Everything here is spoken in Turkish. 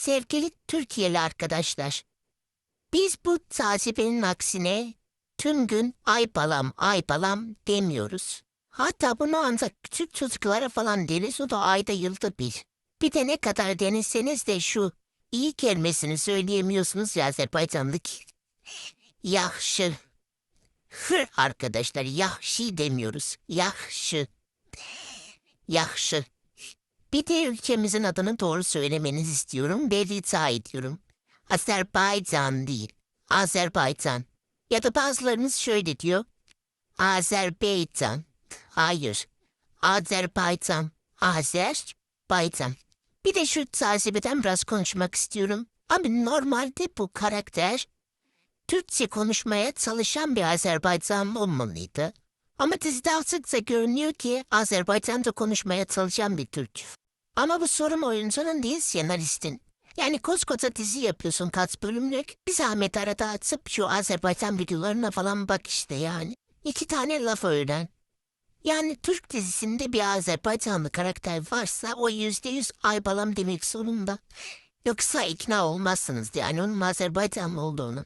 Sevgili Türkiye'li arkadaşlar, biz bu tazibenin aksine tüm gün ay balam ay balam demiyoruz. Hatta bunu ancak küçük çocuklara falan deriz o da ayda yılda bir. Bir de ne kadar deneseniz de şu iyi kelimesini söyleyemiyorsunuz ya Azerbaycanlık. Yahşı. Hı arkadaşlar yahşi demiyoruz. Yahşı. Yahşı. Bir de ülkemizin adını doğru söylemenizi istiyorum ve rica ediyorum. Azerbaycan değil, Azerbaycan. Ya da bazılarınız şöyle diyor. Azerbaycan. Hayır. Azerbaycan. Azerbaycan. Bir de şu tazibeden biraz konuşmak istiyorum. Abi normalde bu karakter Türkçe konuşmaya çalışan bir Azerbaycan olmalıydı. Ama dizide sıkça görünüyor ki Azerbaycan'da konuşmaya çalışan bir Türk. Ama bu sorun oyuncunun değil senaristin. Yani koskoca dizi yapıyorsun kaç bölümlük. Bir zahmet arada açıp şu Azerbaycan videolarına falan bak işte yani. İki tane laf öğren. Yani Türk dizisinde bir Azerbaycanlı karakter varsa o yüzde yüz aybalam demek zorunda. Yoksa ikna olmazsınız yani onun Azerbaycanlı olduğunu.